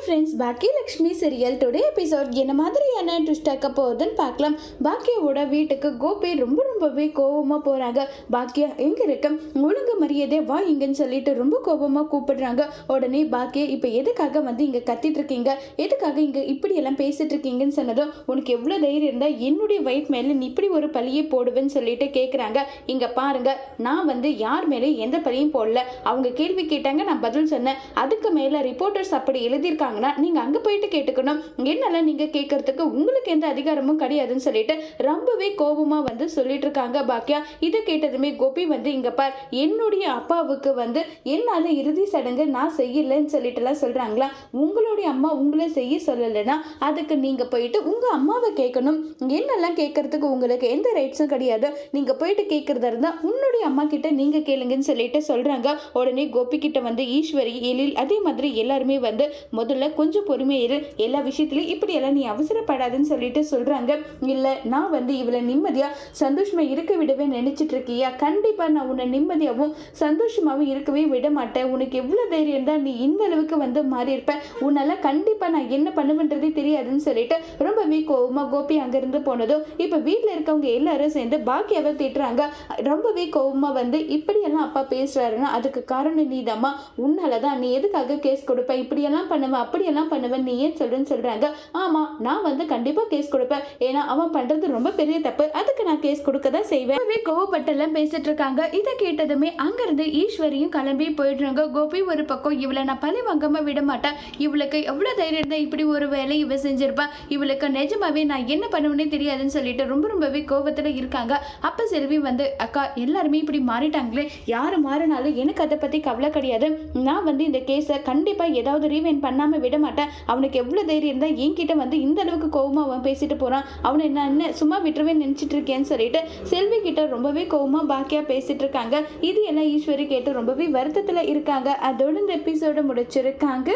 Hi friends Baakiyalakshmi serial today episode என்ன மாதிரியான twist ஆக்க போகுதுன்னு பார்க்கலாம். பாக்கியோட வீட்டுக்கு கோபி ரொம்ப ரொம்பவே கோவமாக போகிறாங்க பாக்கியா எங்கே இருக்க? ஒழுங்கு மரியாதை வா இங்கன்னு சொல்லிட்டு ரொம்ப கோபமாக கூப்பிடுறாங்க. உடனே பாக்கியா இப்போ எதுக்காக வந்து இங்கே கத்திட்டு இருக்கீங்க? எதுக்காக இங்கே இப்படியெல்லாம் பேசிட்டு இருக்கீங்கன்னு சொன்னதும் உனக்கு எவ்வளோ தைரியம் இருந்தால் என்னுடைய ஒய்ஃப் மேலே நீ இப்படி ஒரு பழியை போடுவேன்னு சொல்லிட்டு கேட்குறாங்க இங்கே பாருங்க நான் வந்து யார் மேலே எந்த பழியும் போடல. அவங்க கேள்வி கேட்டாங்க நான் பதில் சொன்னேன். அதுக்கு மேலே ரிப்போர்ட்டர்ஸ் அப்படி எழுதியிருக்காங்கன்னா நீங்கள் அங்கே போயிட்டு கேட்டுக்கணும். என்னெல்லாம் நீங்கள் கேட்கறதுக்கு உங்களுக்கு எந்த அதிகாரமும் கிடையாதுன்னு சொல்லிட்டு ரொம்பவே கோபமாக வந்து சொல்லிட்டு இருக்காங்க பாக்கியா? இதை கேட்டதுமே கோபி வந்து இங்கே பார் என்னுடைய அப்பாவுக்கு வந்து என்னால் இறுதி சடங்கு நான் செய்யலைன்னு சொல்லிட்டுலாம் சொல்கிறாங்களா உங்களுடைய அம்மா உங்களை செய்ய சொல்லலைன்னா அதுக்கு நீங்கள் போயிட்டு உங்கள் அம்மாவை கேட்கணும். என்னெல்லாம் கேட்கறதுக்கு உங்களுக்கு எந்த ரைட்ஸும் கிடையாது. நீங்கள் போயிட்டு கேட்குறதா இருந்தால் உன்னுடைய அம்மா கிட்ட நீங்கள் கேளுங்கன்னு சொல்லிட்டு சொல்கிறாங்க உடனே கோபி கிட்ட வந்து ஈஸ்வரி எழில் அதே மாதிரி எல்லாருமே வந்து முதல்ல கொஞ்சம் பொறுமையாக இரு. எல்லா விஷயத்துலையும் இப்படி எல்லாம் நீ அவசரப்படாதுன்னு சொல்லிட்டு சொல்கிறாங்க இல்லை நான் வந்து இவளை நிம்மதியாக சந்தோஷமா இருக்க விடவே நினைச்சிட்டு இருக்கியா? கண்டிப்பா நான் உன்னை நிம்மதியாகவும் சந்தோஷமாகவும் இருக்கவே விட மாட்டேன். உனக்கு எவ்வளோ தைரியம் தான் நீ இந்த அளவுக்கு வந்து மாறி இருப்ப. உன்னால கண்டிப்பாக நான் என்ன பண்ணுவேன்றதே தெரியாதுன்னு சொல்லிட்டு ரொம்பவே கோவமா கோபி அங்கிருந்து போனதும் இப்போ வீட்டில் இருக்கவங்க எல்லாரும் சேர்ந்து பாக்கியாவை திட்டுறாங்க. ரொம்பவே கோவமாக வந்து இப்படியெல்லாம் அப்பா பேசுறாருன்னா அதுக்கு காரணம் நீதாம்மா. உன்னால தான் நீ எதுக்காக கேஸ் கொடுப்ப? இப்படியெல்லாம் பண்ணுவேன் அப்படியெல்லாம் பண்ணுவேன் நீ ஏன் சொல்றேன்னு சொல்றாங்க. ஆமா நான் வந்து கண்டிப்பா கேஸ் கொடுப்பேன். ஏன்னா அவன் பண்றது ரொம்ப பெரிய தப்பு. அதுக்கு நான் கேஸ் கொடுக்க தான் செய்வேன். ரொம்பவே கோவப்பட்டெல்லாம் பேசிட்டு இருக்காங்க இதை கேட்டதுமே அங்கிருந்து ஈஸ்வரியும் கிளம்பி போயிடுறாங்க. கோபி ஒரு பக்கம் இவளை நான் பழி வாங்காம விட மாட்டேன். இவளுக்கு எவ்வளவு தைரியம் இருந்தா இப்படி ஒரு வேலை இவ செஞ்சிருப்பான் இவளுக்கு நிஜமாவே நான் என்ன பண்ணுவேனே தெரியாதுன்னு சொல்லிட்டு ரொம்ப ரொம்பவே கோவத்துல இருக்காங்க. அப்ப செல்வி வந்து அக்கா எல்லாருமே இப்படி மாறிட்டாங்களே. யாரு மாறினாலும் எனக்கு அதை பத்தி கவலை கிடையாது. நான் வந்து இந்த கேஸை கண்டிப்பா ஏதாவது ரீவைன் பண்ணாம விட மாட்டேன். அவனுக்கு எவ்வளவு தைரியம் இருந்தா என்கிட்ட வந்து இந்த அளவுக்கு கோவமா அவன் பேசிட்டு போறான். அவனை நான் என்ன சும்மா விட்டுருவேன் நினைச்சிட்டு இருக்கேன்னு சொல்லிட்டு செல்வி கிட்ட ரொம்பவே கோவமா பாக்கியா பேசிட்டு இருக்காங்க இது எல்லாம் ஈஸ்வரி கேட்டு ரொம்பவே வருத்தத்துல இருக்காங்க. அதோட இந்த எபிசோட முடிச்சிருக்காங்க.